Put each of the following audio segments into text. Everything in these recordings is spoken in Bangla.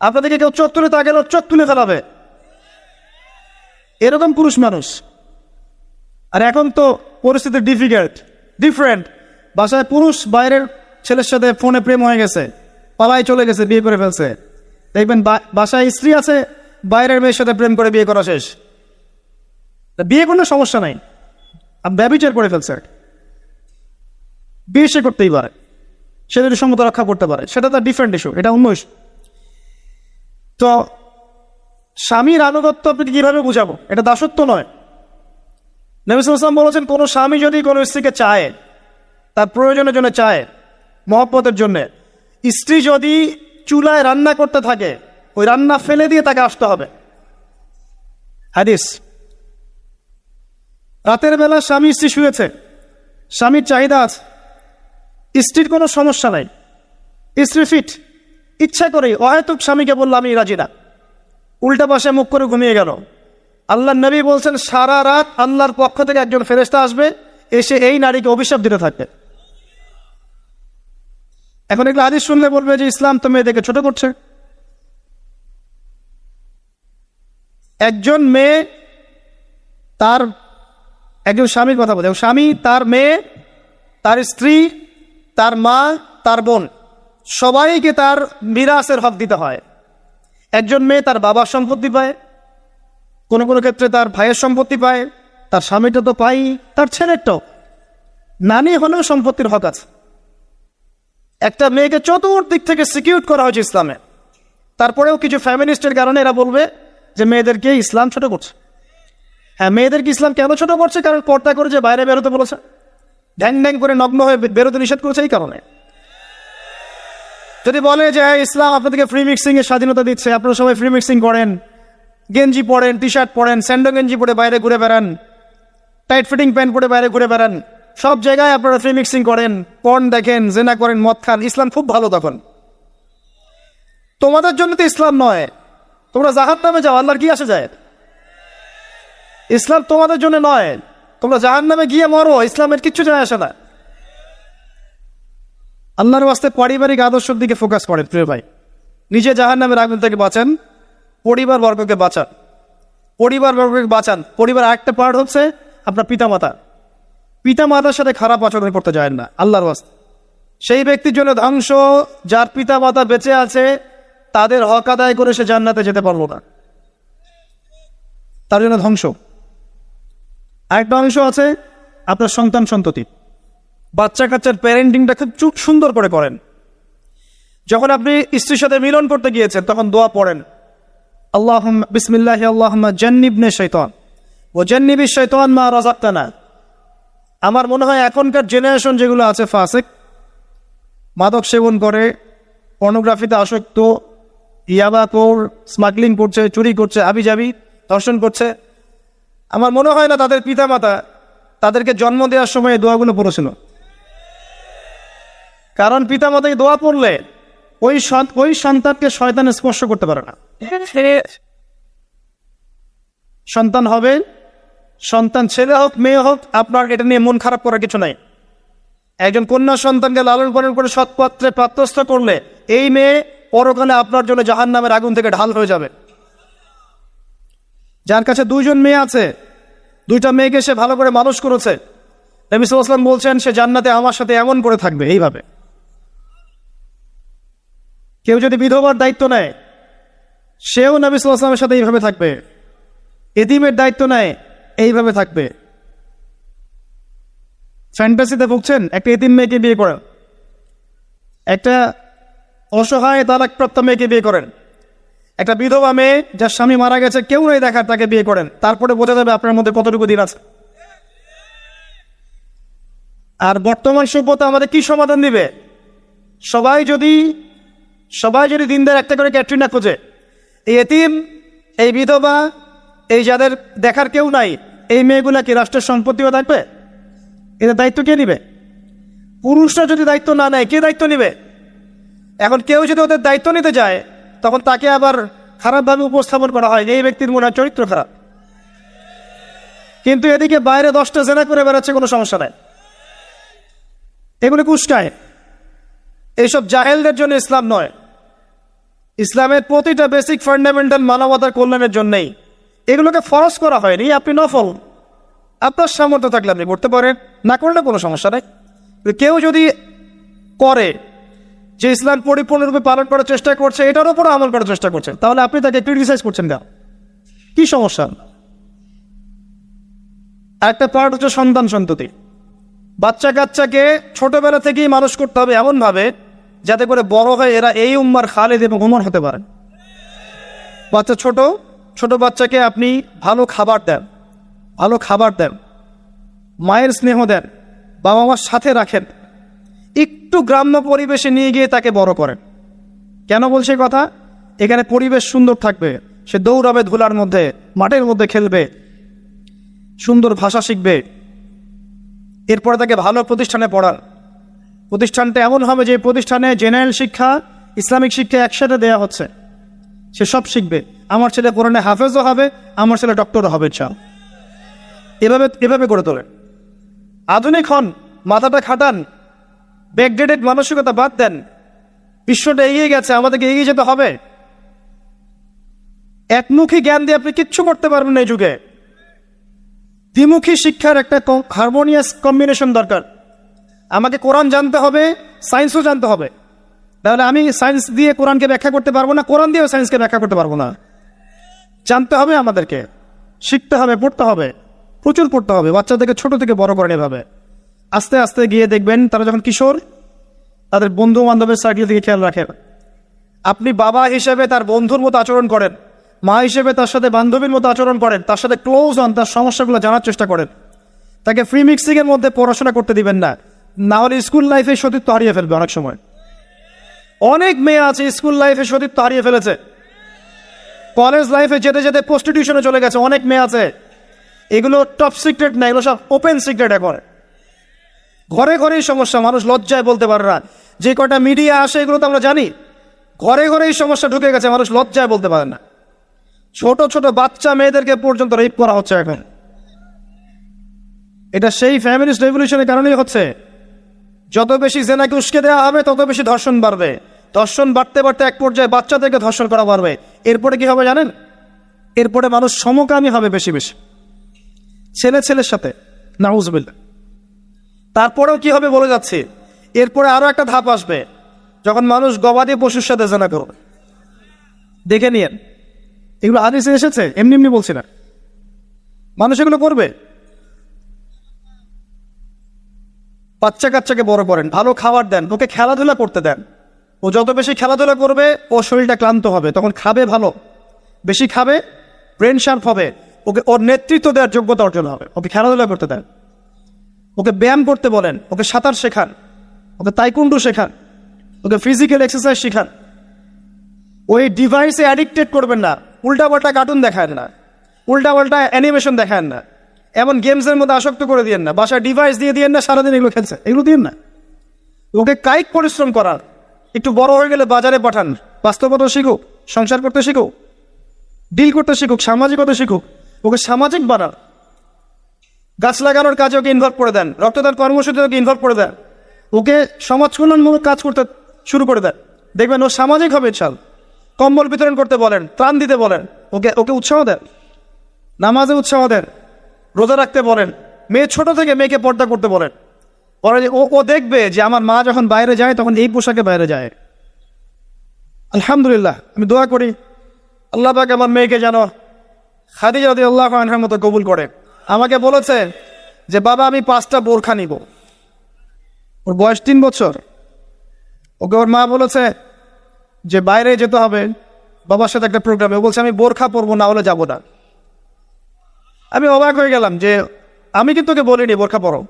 আপনাদেরকে কেউ চোখ তুলে তাকে চোখ তুলে ফেলাবে। এরকম পুরুষ মানুষ। আর এখন তো পরিস্থিতি ডিফিকাল্ট ডিফারেন্ট বাসায় পুরুষ, বাইরের ছেলের সাথে ফোনে প্রেম হয়ে গেছে পালায় চলে গেছে, বিয়ে করে ফেলছে। দেখবেন বাসায় স্ত্রী আছে, বাইরের মেয়ের সাথে প্রেম করে বিয়ে করা শেষ। তা বিয়ে কোনো সমস্যা নাই। আর ব্যবচার করে ফেলছে। বিয়ে সে করতেই পারে। সে যদি সঙ্গত রক্ষা করতে পারে, সেটা তার ডিফারেন্ট ইস্যু এটা অন্য ইস্যু তো স্বামীর আনুগত্য আপনি কীভাবে বুঝাবো? এটা দাসত্ব নয়। নবিসাম বলেছেন, কোনো স্বামী যদি কোনো স্ত্রীকে চায়, তার প্রয়োজনের জন্য চায়, মহব্বতের জন্য, স্ত্রী যদি চুলায় রান্না করতে থাকে, ওই রান্না ফেলে দিয়ে তাকে আসতে হবে। হাদিস। রাতের বেলা স্বামী স্ত্রী শুয়েছে, স্বামীর চাহিদা আছে, স্ত্রীর কোনো সমস্যা নাই, স্ত্রী ফিট। ইচ্ছা করে অহেতুক স্বামীকে বলল, আমি রাজি না। উল্টা পাশে মুখ করে ঘুমিয়ে গেল। আল্লাহ নবী বলছেন, সারা রাত আল্লাহর পক্ষ থেকে একজন ফেরেস্তা আসবে, এসে এই নারীকে অভিশাপ দিতে থাকবে। এখন এগুলো আদিস শুনলে বলবে যে, ইসলাম তো মেয়েদেরকে ছোট করছে। একজন মেয়ে তার, একজন স্বামীর কথা বলছে স্বামী তার মেয়ে, তার স্ত্রী, তার মা, তার বোন। সবাইকে তার মিরাসের হক দিতে হয়। একজন মেয়ে তার বাবার সম্পত্তি পায়, কোনো কোনো ক্ষেত্রে তার ভাইয়ের সম্পত্তি পায়, তার স্বামীটা তো পাই তার ছেলেরটাও নানি হলেও সম্পত্তির হক আছে। একটা মেয়েকে চতুর্দিক থেকে সিকিউর করা হয়েছে ইসলামে। তারপরেও কিছু ফ্যামিলিস্টের কারণে এরা বলবে যে মেয়েদেরকে ইসলাম ছোট করছে। হ্যাঁ মেয়েদেরকে ইসলাম কেন ছোট করছে? কারণ পর্দা করে যে বাইরে বেরোতে বলেছে। ড্যাং ড্যাং করে নগ্ন হয়ে বেরোতে নিষেধ করেছে এই কারণে। যদি বলে যে ইসলাম আপনাদেরকে ফ্রি মিক্সিং এর স্বাধীনতা দিচ্ছে, আপনারা সবাই ফ্রি মিক্সিং করেন। গেঞ্জি পরেন টি শার্ট পরেন, স্যান্ডো গেঞ্জি পরে বাইরে ঘুরে বেড়ান টাইট ফিটিং প্যান্ট পরে বাইরে ঘুরে বেড়ান, সব জায়গায় আপনারা ফ্রি মিক্সিং করেন পর্ন দেখেন, জেনা করেন, মদ খান, ইসলাম খুব ভালো তখন। তোমাদের জন্য তো ইসলাম নয়। তোমরা জাহান নামে যাও, আল্লাহর কি আসে যায়? ইসলাম তোমাদের জন্য নয়। তোমরা জাহান নামে গিয়ে মরো, ইসলামের কিচ্ছু যায় আসে না। আল্লাহর ওয়াস্তে পারিবারিক আদর্শের দিকে ফোকাস করেন, প্রিয় ভাই। নিজে জাহান নামের আগুন থেকে বাঁচান, পরিবার বর্গকে বাঁচান। পরিবার বর্গকে বাঁচান। পরিবার একটা পার্ট হচ্ছে আপনার পিতামাতা। পিতামাতার সাথে খারাপ আচরণ করতে যায় না, আল্লাহর ওয়াস্তে। সেই ব্যক্তির জন্য ধ্বংস, যার পিতামাতা বেঁচে আছে, তাদের হক আদায় করে সে জান্নাতে যেতে পারল না। তার জন্য ধ্বংস। আরেকটা অংশ আছে আপনার সন্তান সন্ততি। বাচ্চা কাচ্চার প্যারেন্টিংটা খুব চুপ সুন্দর করে করেন। যখন আপনি স্ত্রীর সাথে মিলন করতে গিয়েছেন, তখন দোয়া পড়েন। আল্লাহ বিসমিল্লাহ আল্লাহ জান্নিবনে শৈতান ও জান্নিবি শৈতান মা রাজাক্তানা আমার মনে হয় এখনকার জেনারেশন যেগুলো আছে, ফাসেক, মাদক সেবন করে পর্নোগ্রাফিতে আসক্ত, ইয়াবা কোর স্মাগলিং করছে, চুরি করছে আবি যাবি ধর্ষণ করছে। আমার মনে হয় না তাদের পিতামাতা তাদেরকে জন্ম দেওয়ার সময় দোয়াগুলো পড়েছিল। কারণ পিতামাতা এই দোয়া পড়লে ওই ওই সন্তানকে শয়তানে স্পর্শ করতে পারে না। সন্তান হবে সন্তান ছেলে হোক মেয়ে হোক আপনার এটা নিয়ে মন খারাপ করার কিছু নাই। একজন কন্যা সন্তানকে লালন পালন করে সৎপাত্রে প্রাপ্তস্থ করলে এই মেয়ে পরকালে আপনার জন্য জাহান নামের আগুন থেকে ঢাল হয়ে যাবে। যার কাছে দুইজন মেয়ে আছে দুইটা মেয়েকে সে ভালো করে মানুষ করেছে। নবী সাল্লাম বলছেন সে জান্নাতে আমার সাথে এমন করে থাকবে। এইভাবে। কেউ যদি বিধবার দায়িত্ব নেয়, সেও নবী সাল্লামের সাথে এইভাবে থাকবে। এতিমের দায়িত্ব নেয়, এইভাবে থাকবে। ফ্যান্টাসিতে ভুগছেন, একটা এতিম মেয়েকে বিয়ে করেন। একটা অসহায় তালাকপ্রাপ্ত মেয়েকে বিয়ে করেন। একটা বিধবা মেয়ে যার স্বামী মারা গেছে, কেউ নেই দেখার, তাকে বিয়ে করেন। তারপরে বোঝা যাবে আপনার মধ্যে কতটুকু দিন আছে। আর বর্তমান সভ্যতা আমাদের কি সমাধান দিবে? সবাই যদি সবাই যদি দিনদের একটা করে ক্যাটরিনা খোঁজে, এই এতিম, এই বিধবা, এই যাদের দেখার কেউ নাই, এই মেয়েগুলা কি রাষ্ট্রের সম্পত্তিও থাকবে এদের দায়িত্ব কে নিবে? পুরুষরা যদি দায়িত্ব না নেয়, কে দায়িত্ব নিবে? এখন কেউ যদি ওদের দায়িত্ব নিতে যায়, তখন তাকে আবার খারাপভাবে উপস্থাপন করা হয়। এই ব্যক্তির মনে চরিত্র খারাপ। কিন্তু এদিকে বাইরে দশটা জেনা করে বেড়াচ্ছে, কোনো সমস্যা নাই। এগুলি কুষ্কায় এইসব জাহেলদের জন্য ইসলাম নয়। ইসলামের প্রতিটা বেসিক ফান্ডামেন্টাল মানবতার কল্যাণের জন্যই। এগুলোকে ফরজ করা হয়নি, আপনি নফল। আপনার সামর্থ্য থাকলে আপনি করতে পারেন, না করলে কোনো সমস্যা নেই। কেউ যদি করে যে ইসলাম পরিপূর্ণরূপে পালন করার চেষ্টা করছে, এটার উপরও আমল করার চেষ্টা করছেন তাহলে আপনি তাকে ক্রিটিসাইজ করছেন কেন? কি সমস্যা? একটা পার্ট হচ্ছে সন্তান সন্ততি। বাচ্চা কাচ্চাকে ছোটবেলা থেকেই মানুষ করতে হবে এমনভাবে যাতে করে বড় হয়ে এরা এই উম্মার খালেদ এবং উমর হতে পারে। বাচ্চা ছোট ছোট বাচ্চাকে আপনি ভালো খাবার দেন, ভালো খাবার দেন, মায়ের স্নেহ দেন বাবা মার সাথে রাখেন, একটু গ্রাম্য পরিবেশে নিয়ে গিয়ে তাকে বড় করেন। কেন বলছে কথা? এখানে পরিবেশ সুন্দর থাকবে, সে দৌড়াবে ধুলার মধ্যে, মাঠের মধ্যে খেলবে, সুন্দর ভাষা শিখবে, এরপরে তাকে ভালো প্রতিষ্ঠানে পড়ান। প্রতিষ্ঠানটা এমন হবে যে প্রতিষ্ঠানে জেনারেল শিক্ষা, ইসলামিক শিক্ষা একসাথে দেওয়া হচ্ছে। সে সব শিখবে। আমার ছেলে কোরআনে হাফেজও হবে, আমার ছেলে ডক্টরও হবে চাও এভাবে এভাবে গড়ে তোলে। আধুনিক হন, মাথাটা খাটান ব্যাকডেটেড মানসিকতা বাদ দেন। বিশ্বটা এগিয়ে গেছে, আমাদেরকে এগিয়ে যেতে হবে। একমুখী জ্ঞান দিয়ে আপনি কিচ্ছু করতে পারবেন এই যুগে। দ্বিমুখী শিক্ষার একটা হারমোনিয়াস কম্বিনেশন দরকার। আমাকে কোরআন জানতে হবে সায়েন্সও জানতে হবে। তাহলে আমি সায়েন্স দিয়ে কোরআনকে ব্যাখ্যা করতে পারব না, কোরআন দিয়েও সায়েন্সকে ব্যাখ্যা করতে পারব না। জানতে হবে আমাদেরকে, শিখতে হবে, পড়তে হবে, প্রচুর পড়তে হবে বাচ্চাদেরকে ছোট থেকে বড় করেন এভাবে। আস্তে আস্তে গিয়ে দেখবেন তারা যখন কিশোর, তাদের বন্ধু বান্ধবের সার্কেল থেকে খেয়াল রাখেন। আপনি বাবা হিসেবে তার বন্ধুর মতো আচরণ করেন, মা হিসেবে তার সাথে বান্ধবীর মতো আচরণ করেন, তার সাথে ক্লোজ হন, তার সমস্যাগুলো জানার চেষ্টা করেন। তাকে ফ্রি মিক্সিংয়ের মধ্যে পড়াশোনা করতে দিবেন না। না হলে স্কুল লাইফে সতীত্ব হারিয়ে ফেলবে অনেক সময়। অনেক মেয়ে আছে স্কুল লাইফে সতীত্ব হারিয়ে ফেলেছে। কলেজ লাইফে যেতে যেতে প্রস্টিটিউশনে চলে গেছে, অনেক মেয়ে আছে। এগুলো টপ সিক্রেট না, এগুলো সব ওপেন সিক্রেট এখন ঘরে ঘরেই সমস্যা, মানুষ লজ্জায় বলতে পারে না। যে কটা মিডিয়া আসে, এগুলো তো আমরা জানি। ঘরে ঘরেই সমস্যা ঢুকে গেছে, মানুষ লজ্জায় বলতে পারে না। ছোট ছোট বাচ্চা মেয়েদেরকে পর্যন্ত রেপ করা হচ্ছে এখন। এটা সেই ফ্যামিলিস্ট রেভলিউশনের কারণেই হচ্ছে। যত বেশি জেনাকে উস্কে দেওয়া হবে, তত বেশি ধর্ষণ বাড়বে। ধর্ষণ বাড়তে বাড়তে এক পর্যায়ে বাচ্চাদেরকে ধর্ষণ করা বাড়বে। এরপরে কি হবে জানেন? এরপরে মানুষ সমকামী হবে বেশি বেশি। ছেলে ছেলের সাথে নাউজবিল্লা তারপরেও কি হবে বলে যাচ্ছে? এরপরে আরও একটা ধাপ আসবে, যখন মানুষ গবাদি পশুর সাথে জেনা করবে। দেখে নিয়েন। এগুলো আদেশে এসেছে, এমনি এমনি বলছি না। মানুষ এগুলো করবে? বাচ্চা কাচ্চাকে বড় করেন, ভালো খাবার দেন, ওকে খেলাধুলা করতে দেন। ও যত বেশি খেলাধুলা করবে, ও শরীরটা ক্লান্ত হবে, তখন খাবে ভালো। বেশি খাবে ব্রেন শার্প হবে, ওকে ওর নেতৃত্ব দেওয়ার যোগ্যতা অর্জন হবে। ওকে খেলাধুলা করতে দেন। ওকে ব্যায়াম করতে বলেন, ওকে সাঁতার শেখান, ওকে তাইকুন্ডু শেখান, ওকে ফিজিক্যাল এক্সারসাইজ শেখান। ওই ডিভাইসে অ্যাডিক্টেড করবেন না, উল্টাপাল্টা কার্টুন দেখায় না, উল্টাপাল্টা অ্যানিমেশন দেখায় না। এমন গেমসের মধ্যে আসক্ত করে দিয়েন না। বাসায় ডিভাইস দিয়ে দিয়েন না, সারাদিন এগুলো খেলছে। এগুলো দিন না। ওকে কায়িক পরিশ্রম করার। একটু বড় হয়ে গেলে বাজারে পাঠান। বাস্তবতা শিখুক, সংসার করতে শিখুক ডিল করতে শিখুক, সামাজিকতা শিখুক, ওকে সামাজিক বানান। গাছ লাগানোর কাজে ওকে ইনভলভ করে দেন। রক্তদান কর্মসূচিতে ওকে ইনভলভ করে দেন। ওকে সমাজ কল্যাণমূলক কাজ করতে শুরু করে দেন। দেখবেন ও সামাজিক হবে চাল কম্বল বিতরণ করতে বলেন, ত্রাণ দিতে বলেন। ওকে ওকে উৎসাহ দেন। নামাজে উৎসাহ দেন। রোজা রাখতে বলেন, মেয়ে ছোট থেকে মেয়েকে পর্দা করতে বলেন। পরে ও ও দেখবে যে আমার মা যখন বাইরে যায়, তখন এই পোশাকে বাইরে যায়। আলহামদুলিল্লাহ, আমি দোয়া করি, আল্লাহ পাক আমার মেয়েকে যেন খাদিজা রাদি আল্লাহ আনহার মতো কবুল করে। আমাকে বলেছে যে, বাবা, আমি পাঁচটা বোরখা নিব। ওর বয়স তিন বছর। ওকে ওর মা বলেছে যে, বাইরে যেতে হবে, বাবার সাথে একটা প্রোগ্রামে ও বলছে, আমি বোরখা পরবো, না হলে যাব না। আমি অবাক হয়ে গেলাম যে আমি কিন্তু ওকে বলিনি, বোরখা পরো।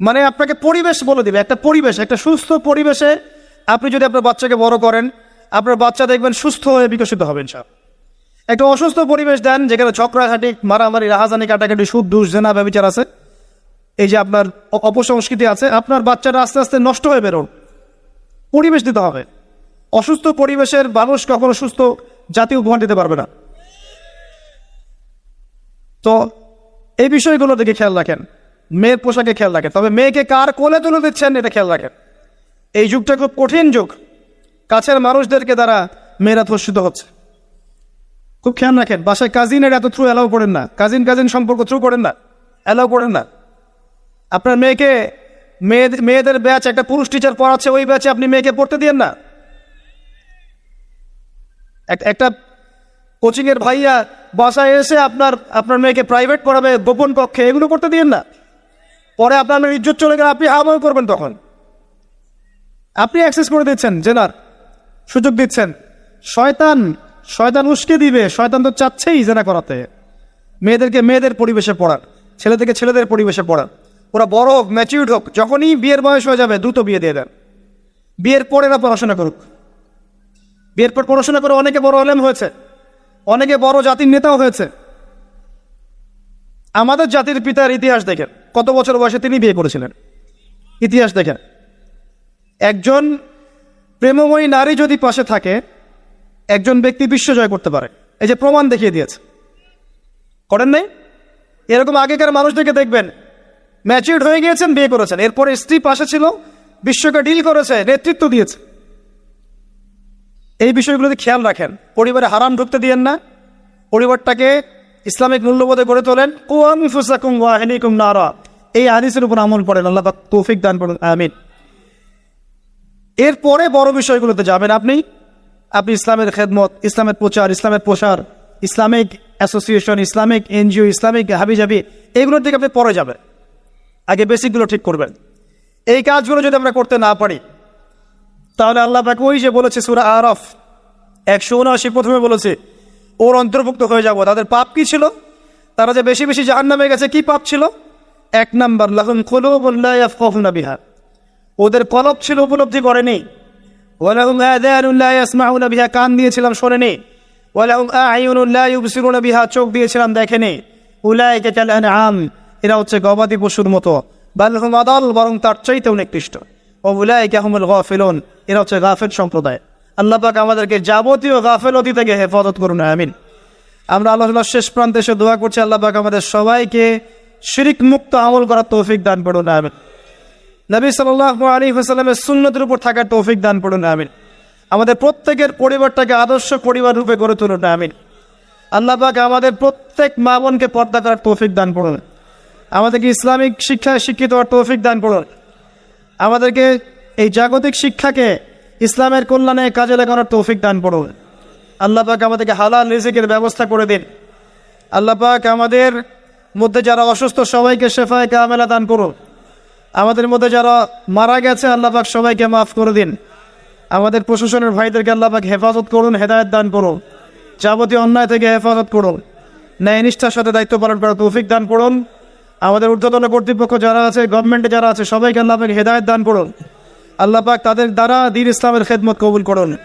মানে আপনাকে পরিবেশ বলে দিবে, একটা পরিবেশ, একটা সুস্থ পরিবেশে আপনি যদি আপনার বাচ্চাকে বড় করেন, আপনার বাচ্চা দেখবেন সুস্থ হয়ে বিকশিত হবেন সব একটা অসুস্থ পরিবেশ দেন যেখানে ঝগড়াঝাটি মারামারি, রাহাজানি, কাটাকাটি, সুদ, দুষ, জেনা, ব্যবচার আছে। এই যে আপনার অপসংস্কৃতি আছে, আপনার বাচ্চারা আস্তে আস্তে নষ্ট হয়ে বেরোন। পরিবেশ দিতে হবে। অসুস্থ পরিবেশের মানুষ কখনো সুস্থ জাতি উপহার দিতে পারবে না। তো এই বিষয়গুলো দিকে খেয়াল রাখেন। মেয়ের পোশাকে খেয়াল রাখেন। তবে মেয়েকে কার কোলে তুলে দিচ্ছেন এটা খেয়াল রাখেন। এই যুগটা খুব কঠিন যুগ। কাছের মানুষদেরকে দ্বারা মেয়েরা ধর্ষিত হচ্ছে। খুব খেয়াল রাখেন, বাসায় কাজিনের এত থ্রু অ্যালাউ করেন না। কাজিন কাজিন সম্পর্ক থ্রু করেন না। অ্যালাউ করেন না। আপনার মেয়েকে মেয়েদের মেয়েদের ব্যাচ একটা পুরুষ টিচার পড়াচ্ছে, ওই ব্যাচে আপনি মেয়েকে পড়তে দিয়েন না। একটা কোচিংয়ের ভাইয়া বাসায় এসে আপনার আপনার মেয়েকে প্রাইভেট পড়াবে, গোপন কক্ষে, এগুলো করতে দিয়েন না। পরে আপনার ইজ্জত চলে গেলে আপনি হামায় করবেন তখন। আপনি অ্যাক্সেস করে দিচ্ছেন, জেনার। সুযোগ দিচ্ছেন। শয়তান শয়তান উস্কে দিবে, শয়তান তো চাচ্ছেই জেনা করাতে। মেয়েদেরকে মেয়েদের পরিবেশে পড়ান ছেলেদেরকে ছেলেদের পরিবেশে পড়ান। ওরা বড় হোক ম্যাচিউর্ড হোক, যখনই বিয়ের বয়স হয়ে যাবে, দ্রুত বিয়ে দিয়ে দেন। বিয়ের পরে না পড়াশোনা করুক। বিয়ের পর পড়াশোনা করে অনেকে বড় আলেম হয়েছে। অনেকে বড় জাতির নেতাও হয়েছে। আমাদের জাতির পিতার ইতিহাস দেখেন কত বছর বয়সে তিনি বিয়ে করেছিলেন? ইতিহাস দেখেন একজন প্রেমময়ী নারী যদি পাশে থাকে, একজন ব্যক্তি বিশ্ব জয় করতে পারে। এই যে প্রমাণ দেখিয়ে দিয়েছে। করেন নাই? এরকম আগেকার মানুষদেরকে দেখবেন, ম্যাচিউর্ড হয়ে গিয়েছেন, বিয়ে করেছেন। এরপরে স্ত্রী পাশে ছিল, বিশ্বকে ডিল করেছে, নেতৃত্ব দিয়েছে। এই বিষয়গুলোতে খেয়াল রাখেন। পরিবারে হারাম ঢুকতে দিয়েন না। পরিবারটাকে ইসলামিক মূল্যবোধে গড়ে তোলেন। কুয়াম এই হাদিসের উপর আমল পড়েন আল্লাহ তৌফিক দান করুন। আমিন। এরপরে বড় বিষয়গুলোতে যাবেন আপনি। আপনি ইসলামের খেদমত, ইসলামের প্রচার, ইসলামের প্রসার, Islamic association, Islamic NGO, Islamic হাবিজাবি এইগুলোর দিকে আপনি পরে যাবেন। আগে বেসিকগুলো ঠিক করবেন। এই কাজগুলো যদি আমরা করতে না পারি তাহলে আল্লাহ ওই যে বলেছে সুরা আরফ, একশো উনআশি প্রথমে বলেছে, ওর অন্তর্ভুক্ত হয়ে যাব। তাদের পাপ কি ছিল? তারা যে বেশি বেশি জাহান নামে গেছে, কি পাপ ছিল? এক নাম্বার, লাহুম খুলুবুল্লাহ বিহার ওদের কলব ছিল উপলব্ধি করেনি। বিহা, কান দিয়েছিলাম শোনেনি। বিহা, চোখ দিয়েছিলাম দেখেনি। উলাইকা কাল আনআম, এরা হচ্ছে গবাদি পশুর মতো। বালহুম আদাল, বরং তার চাইতেও নিকৃষ্ট। ও উলাইকা হুমুল গাফিলুন। এরা হচ্ছে গাফিল সম্প্রদায়। আল্লাহ আমাদেরকে যাবতীয় গাফিলতি থেকে হেফাজত করুন, আমিন। আমরা আল্লাহ শেষ প্রান্তে এসে দোয়া করছি, আল্লাহ আমাদের সবাইকে শিরিক মুক্ত আমল করার তৌফিক দান করুন, আমিন। নবী সাল্লাহ আলী হাসালামের সুন্নতের উপর থাকার তৌফিক দান করুন, আমিন। আমাদের প্রত্যেকের পরিবারটাকে আদর্শ পরিবার রূপে গড়ে তুলুন, আমিন। আল্লাহ আমাদের প্রত্যেক মা বোনকে পর্দা করার তৌফিক দান করুন। আমাদেরকে ইসলামিক শিক্ষায় শিক্ষিত হওয়ার তৌফিক দান করুন। আমাদেরকে এই জাগতিক শিক্ষাকে ইসলামের কল্যাণে কাজে লাগানোর তৌফিক দান করুন। আল্লাহ পাক আমাদেরকে হালাল রিজিকের ব্যবস্থা করে দিন। আল্লাহ পাক আমাদের মধ্যে যারা অসুস্থ, সবাইকে শেফায় কামেলা দান করুন। আমাদের মধ্যে যারা মারা গেছে, আল্লাহ পাক সবাইকে মাফ করে দিন। আমাদের প্রশাসনের ভাইদেরকে আল্লাহ পাক হেফাজত করুন, হেদায়ত দান করুন। যাবতীয় অন্যায় থেকে হেফাজত করুন। ন্যায় নিষ্ঠার সাথে দায়িত্ব পালন করার তৌফিক দান করুন। আমাদের ঊর্ধ্বতন কর্তৃপক্ষ যারা আছে গভর্নমেন্টে যারা আছে, সবাইকে আল্লাহ হেদায়ত দান করুন। আল্লাহ পাক তাদের দ্বারা দিন ইসলামের খেদমত কবুল করুন।